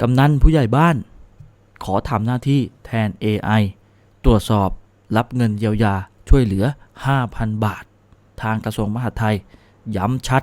กำนันผู้ใหญ่บ้าน ขอทำหน้าที่แทน AI ตรวจสอบรับเงินเยียวยาช่วยเหลือ 5,000 บาท ทางกระทรวงมหาดไทย ย้ำชัด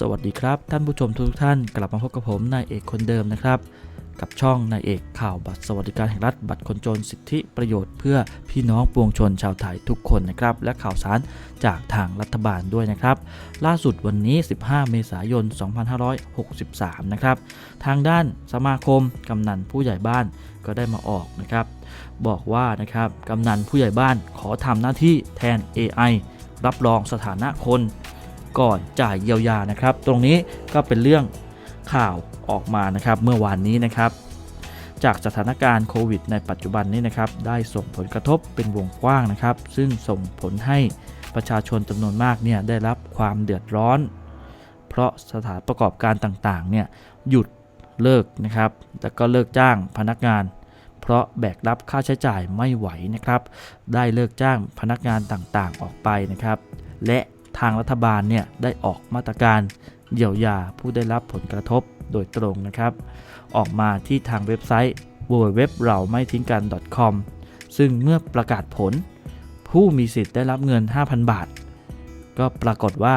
สวัสดีครับ ท่านผู้ชมทุกท่านกลับมาพบกับผมนายเอกคนเดิมนะครับ กับช่องนายเอกข่าวบัตรสวัสดิการแห่งรัฐบัตรคนจนสิทธิประโยชน์เพื่อพี่น้องปวงชนชาวไทยทุกคนนะครับ และข่าวสารจากทางรัฐบาลด้วยนะครับ ล่าสุดวันนี้ 15 เมษายน 2563 นะครับ ทางด้านสมาคมกำนันผู้ใหญ่บ้านก็ได้มาออกนะครับ บอกว่านะครับกำนันผู้ใหญ่บ้านขอทำหน้าที่แทน AI รับรองสถานะคน ก่อนจ่ายเยียวยานะครับ ตรงนี้ก็เป็นเรื่องข่าวออกมานะครับเมื่อวานนี้นะครับ จากสถานการณ์โควิดในปัจจุบันนี้นะครับ ได้ส่งผลกระทบเป็นวงกว้างนะครับ ซึ่งส่งผลให้ประชาชนจำนวนมากเนี่ยได้รับความเดือดร้อน เพราะสถานประกอบการต่างๆเนี่ยหยุดเลิกนะครับแล้วก็เลิกจ้างพนักงาน เพราะแบกรับค่าใช้จ่ายไม่ไหวนะครับ ได้เลิกจ้างพนักงานต่างๆออกไปนะครับ และ ทางรัฐบาลเนี่ยได้ออกมาตรการเยียวยาผู้ได้รับผลกระทบโดยตรงนะครับ ออกมาที่ทางเว็บไซต์ www เราไม่ทิ้งกัน .com ซึ่งเมื่อประกาศผล ผู้มีสิทธิ์ได้รับเงิน 5,000 บาท ก็ปรากฏว่า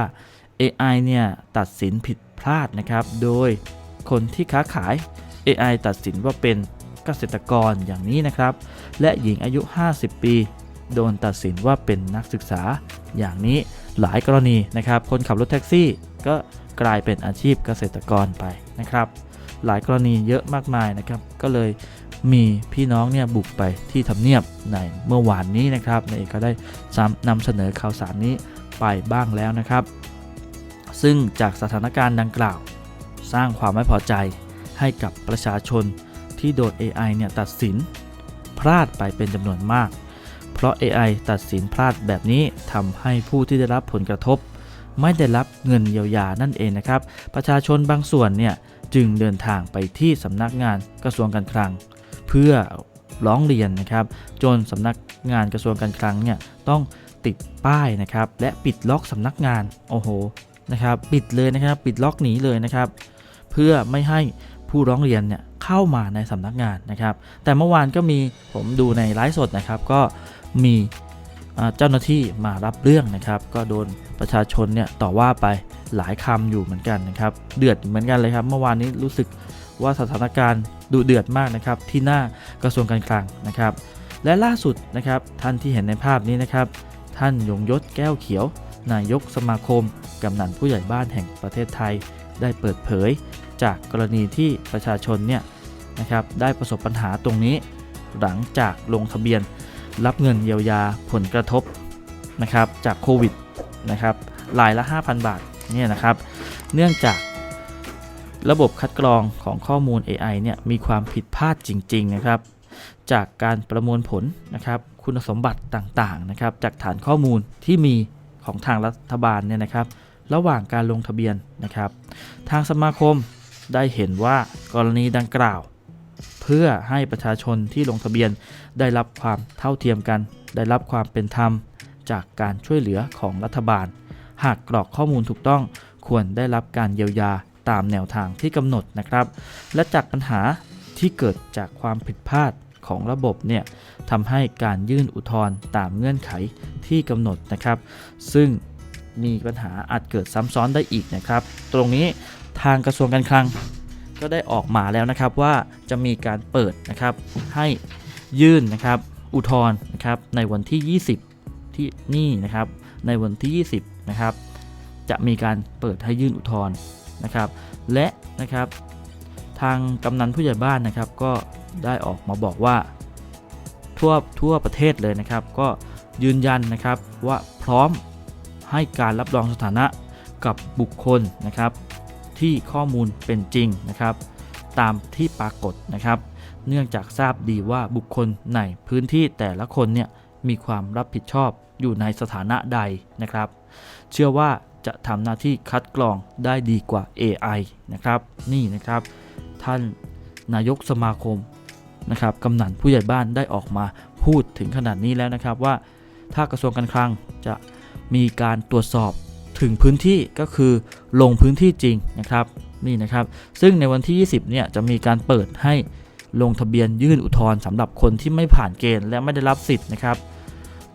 AI เนี่ยตัดสินผิดพลาดนะครับ โดยคนที่ค้าขาย AI ตัดสินว่าเป็นเกษตรกรอย่างนี้นะครับ และหญิงอายุ 50 ปี โดนตัดสินว่าเป็นนักศึกษาอย่างนี้ หลายกรณีนะครับ คนขับรถแท็กซี่ก็กลายเป็นอาชีพเกษตรกรไปนะครับ หลายกรณีเยอะมากมายนะครับ ก็เลยมีพี่น้องเนี่ยบุกไปที่ทำเนียบในเมื่อวานนี้นะครับนายเอกก็ได้ซ้ำนำเสนอข่าวสารนี้ไปบ้างแล้วนะครับ ซึ่งจากสถานการณ์ดังกล่าว สร้างความไม่พอใจให้กับประชาชนที่โดน AI เนี่ยตัดสิน พลาดไปเป็นจำนวนมาก ราะ AI ตัดสินพลาดแบบนี้ทำให้ผู้ที่ได้รับผลกระทบ ไม่ได้รับเงินเยียวยานั่นเองนะครับ ประชาชนบางส่วนเนี่ยจึงเดินทางไปที่สำนักงานกระทรวงการคลัง เพื่อร้องเรียนนะครับ จนสำนักงานกระทรวงการคลังเนี่ยต้องติดป้ายนะครับ และปิดล็อกสำนักงานโอ้โหนะครับ ปิดเลยนะครับ ปิดล็อกหนีเลยนะครับ เพื่อไม่ให้ ผู้ร้องเรียนเนี่ยเข้ามาในสำนักงานนะครับ แต่เมื่อวานก็มีผมดูในไลฟ์สดนะครับ ก็มีเจ้าหน้าที่มารับเรื่องนะครับ ก็โดนประชาชนเนี่ยต่อว่าไปหลายคำอยู่เหมือนกันนะครับ เดือดเหมือนกันเลยครับ เมื่อวานนี้รู้สึกว่าสถานการณ์ดุเดือดมากนะครับ ที่หน้ากระทรวงการคลังนะครับ และล่าสุดนะครับท่านที่เห็นในภาพนี้นะครับ ท่านยงยศแก้วเขียว นายกสมาคมกำนันผู้ใหญ่บ้านแห่งประเทศไทย ได้เปิดเผย จากกรณีที่ประชาชนเนี่ยนะครับได้ประสบปัญหาตรงนี้ หลังจากลงทะเบียนรับเงินเยียวยาผลกระทบนะครับจากโควิดนะครับรายละ 5,000 บาทเนี่ยนะครับเนื่องจากระบบคัดกรองของข้อมูล AI เนี่ยมีความผิดพลาดจริง ๆ นะครับ จากการประมวลผลนะครับ คุณสมบัติต่างๆนะครับจากฐานข้อมูลที่มีของทางรัฐบาลเนี่ยนะครับ ระหว่างการลงทะเบียนนะครับ ทางสมาคม ได้เห็นว่ากรณีดังกล่าว เพื่อให้ประชาชนที่ลงทะเบียนได้รับความเท่าเทียมกัน ได้รับความเป็นธรรม จากการช่วยเหลือของรัฐบาล หากกรอกข้อมูลถูกต้องควรได้รับการเยียวยาตามแนวทางที่กำหนดนะครับ และจากปัญหาที่เกิดจากความผิดพลาดของระบบเนี่ยทำให้การยื่นอุทธรณ์ตามเงื่อนไขที่กำหนดนะครับ ซึ่งมีปัญหาอาจเกิดซ้ำซ้อนได้อีกนะครับ ตรงนี้ ทางกระทรวงการคลัง ก็ได้ออกมาแล้วนะครับว่าจะมีการเปิดนะครับให้ยื่นนะครับอุทธรณ์นะครับในวันที่ 20 ที่นี่นะครับในวันที่ 20นะครับจะมีการเปิดให้ยื่นอุทธรณ์นะครับ และนะครับทางกำนันผู้ใหญ่บ้านนะครับ ก็ได้ออกมาบอกว่าทั่วทั่วประเทศเลยนะครับ ก็ยืนยันนะครับว่าพร้อมให้การรับรองสถานะกับบุคคลนะครับ ที่ข้อมูลเป็นจริงนะครับ ตามที่ปรากฏนะครับ เนื่องจากทราบดีว่าบุคคลในพื้นที่แต่ละคนเนี่ยมีความรับผิดชอบอยู่ในสถานะใดนะครับ เชื่อว่าจะทำหน้าที่คัดกรองได้ดีกว่า AI นะครับ นี่นะครับ ท่านนายกสมาคมนะครับกำนันผู้ใหญ่บ้านได้ออกมาพูดถึงขนาดนี้แล้วนะครับว่า ถ้ากระทรวงการคลังจะมีการตรวจสอบ ถึงพื้นที่ก็คือลงพื้นที่จริงนะครับนี่นะครับ ซึ่งในวันที่ 20 เนี่ยจะมีการเปิดให้ลงทะเบียนยื่นอุทธรณ์สำหรับคนที่ไม่ผ่านเกณฑ์และไม่ได้รับสิทธิ์นะครับ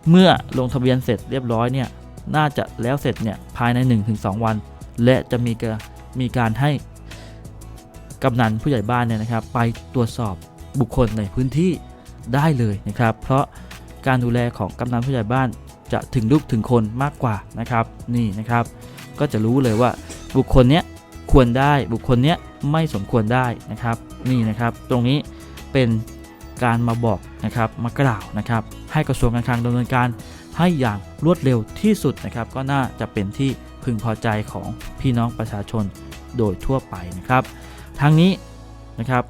เมื่อลงทะเบียนเสร็จเรียบร้อยเนี่ยน่าจะแล้วเสร็จเนี่ยภายใน 1-2 วัน และจะมีกามีการให้กำนันผู้ใหญ่บ้านเนี่ยนะครับ ไปตรวจสอบบุคคลในพื้นที่ได้เลยนะครับ เพราะการดูแลของกำนันผู้ใหญ่บ้าน จะถึงลูกถึงคนมากกว่านะครับ นี่นะครับ ก็จะรู้เลยว่าบุคคลเนี้ยควรได้บุคคลเนี้ยไม่สมควรได้นะครับ นี่นะครับ ตรงนี้เป็นการมาบอกนะครับมากล่าวนะครับ ให้กระทรวงการคลังดำเนินการให้อย่างรวดเร็วที่สุดนะครับ ก็น่าจะเป็นที่พึงพอใจของพี่น้องประชาชนโดยทั่วไปนะครับ ทั้งนี้นะครับ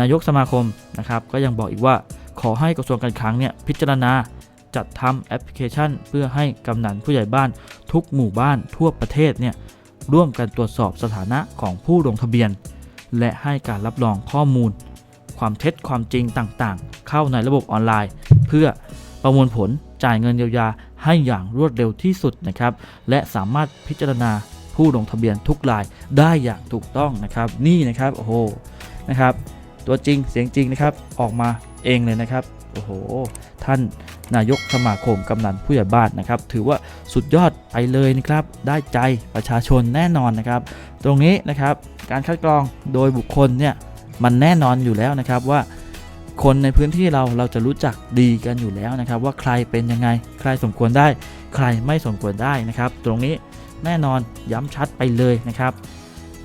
นายกสมาคมนะครับ ก็ยังบอกอีกว่าขอให้กระทรวงการคลังเนี่ยพิจารณา จัดทำแอปพลิเคชัน เพื่อให้กำนันผู้ใหญ่บ้านทุกหมู่บ้านทั่วประเทศเนี่ยร่วมกันตรวจสอบสถานะของผู้ลงทะเบียน และให้การรับรองข้อมูล ความเท็จความจริงต่างๆ เข้าในระบบออนไลน์ เพื่อประมวลผลจ่ายเงินเยียวยาให้อย่างรวดเร็วที่สุดนะครับ และสามารถพิจารณาผู้ลงทะเบียนทุกรายได้อย่างถูกต้องนะครับ นี่นะครับโอ้โหนะครับ ตัวจริงเสียงจริงนะครับออกมาเองเลยนะครับโอ้โห ท่าน นายกสมาคมกำนันผู้ใหญ่บ้านนะครับ ถือว่าสุดยอดไปเลยนะครับ ได้ใจประชาชนแน่นอนนะครับ ตรงนี้นะครับการคัดกรองโดยบุคคลเนี่ยมันแน่นอนอยู่แล้วนะครับว่าคนในพื้นที่เราเราจะรู้จักดีกันอยู่แล้วนะครับ ว่าใครเป็นยังไง ใครสมควรได้ ใครไม่สมควรได้นะครับ ตรงนี้แน่นอนย้ำชัดไปเลยนะครับ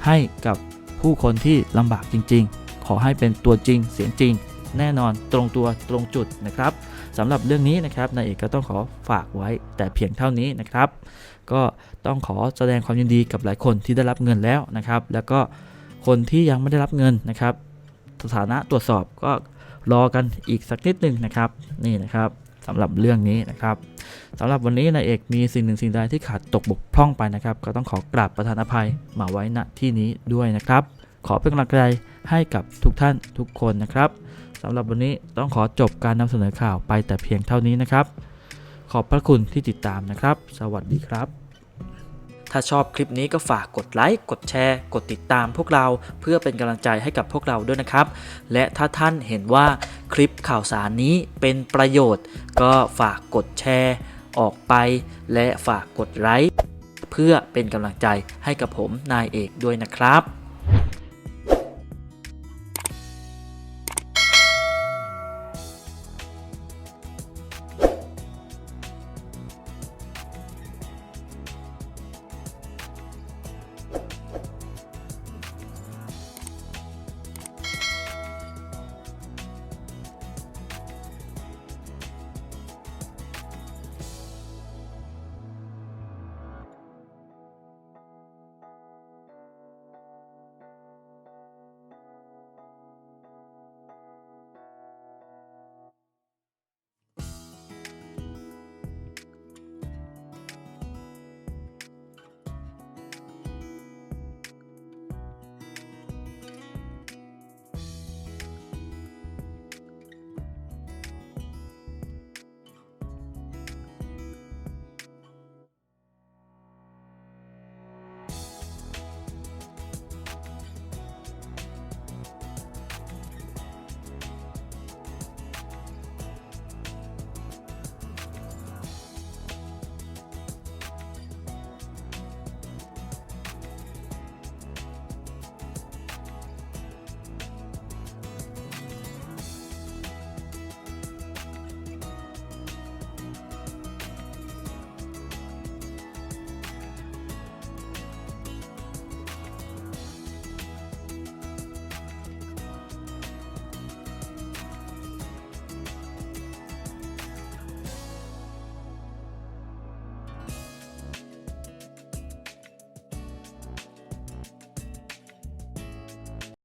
ให้กับผู้คนที่ลำบากจริง ๆ ขอให้เป็นตัวจริงเสียงจริง แน่นอนตรงตัวตรงจุดนะครับ สำหรับเรื่องนี้นะครับนายเอกก็ต้องขอฝากไว้แต่เพียงเท่านี้นะครับ ก็ต้องขอแสดงความยินดีกับหลายคนที่ได้รับเงินแล้วนะครับ แล้วก็คนที่ยังไม่ได้รับเงินนะครับ สถานะตรวจสอบก็รอกันอีกสักนิดหนึ่งนะครับ นี่นะครับสำหรับเรื่องนี้นะครับสำหรับวันนี้นายเอกมีสิ่งหนึ่งสิ่งใดที่ขาดตกบกพร่องไปนะครับ ก็ต้องขอกราบประธานอภัยมาไว้ณที่นี้ด้วยนะครับ ขอเป็นกำลังใจให้กับทุกท่านทุกคนนะครับ สำหรับวันนี้ต้องขอจบการนำเสนอข่าวไปแต่เพียงเท่านี้นะครับ ขอบพระคุณที่ติดตามนะครับ สวัสดีครับ ถ้าชอบคลิปนี้ก็ฝากกดไลค์ กดแชร์ กดติดตามพวกเราเพื่อเป็นกำลังใจให้กับพวกเราด้วยนะครับ และถ้าท่านเห็นว่าคลิปข่าวสารนี้เป็นประโยชน์ ก็ฝากกดแชร์ ออกไป และฝากกดไลค์เพื่อเป็นกำลังใจให้กับผมนายเอกด้วยนะครับ